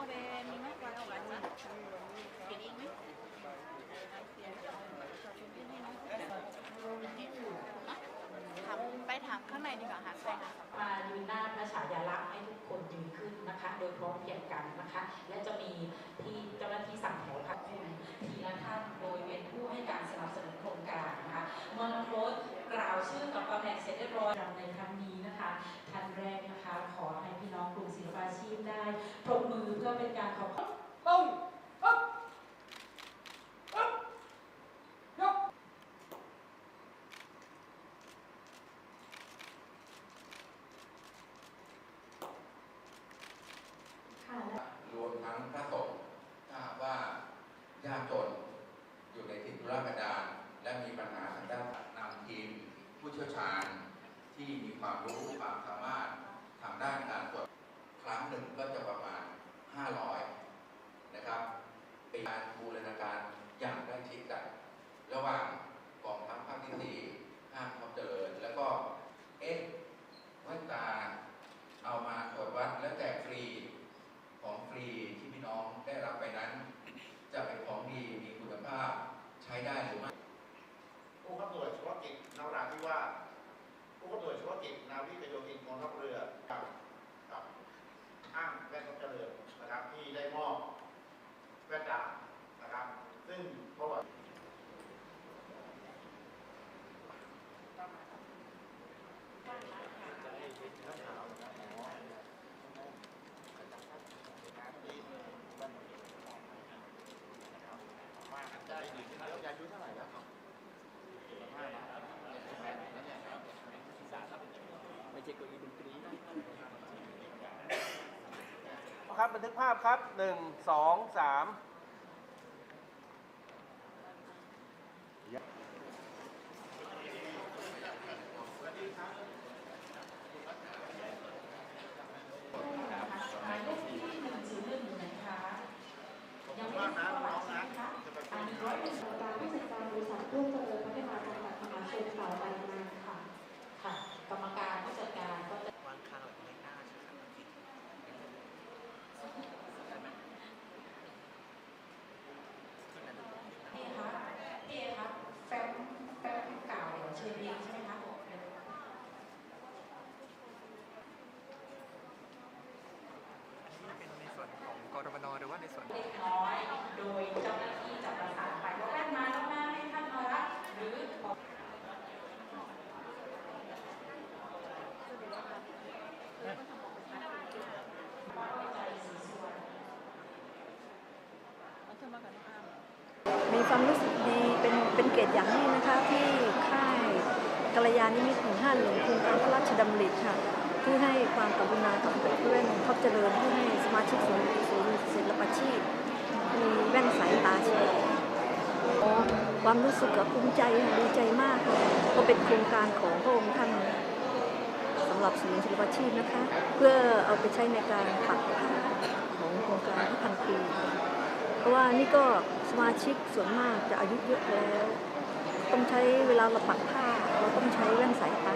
5월에 민호가요, 맞아? ารที่มีความรู้ความสามารถทางด้านการตรวจครั้งหนึ่งก็จะประมาณ 500 ครับบันทึกภาพครับหนึ่งสองสาม มากันมากมีความรู้สึกดีเป็นเป็นเกียรติอย่างยิ่งนะคะที่ค่ายกัลยาณิมิตรหนึ่งห้าหนึ่งคุณตามพระราชดำริค่ะ ที่ให้ความกรุณากับเพื่อนเขาเจริญที่ให้สมาชิกศูนย์ศูนย์ศิลปาชีพ มีแว่นสายตาเชียความรู้สึกกับภูมิใจดีใจมากเลยก็เป็นโครงการของพระองค์ท่านสำหรับศูนย์ศิลปาชีพนะคะ เพื่อเอาไปใช้ในการปักผ้าของโครงการพันปี เพราะว่านี่ก็สมาชิกส่วนมากจะอายุเยอะแล้ว ต้องใช้เวลาเราปักผ้า เราต้องใช้แว่นสายตา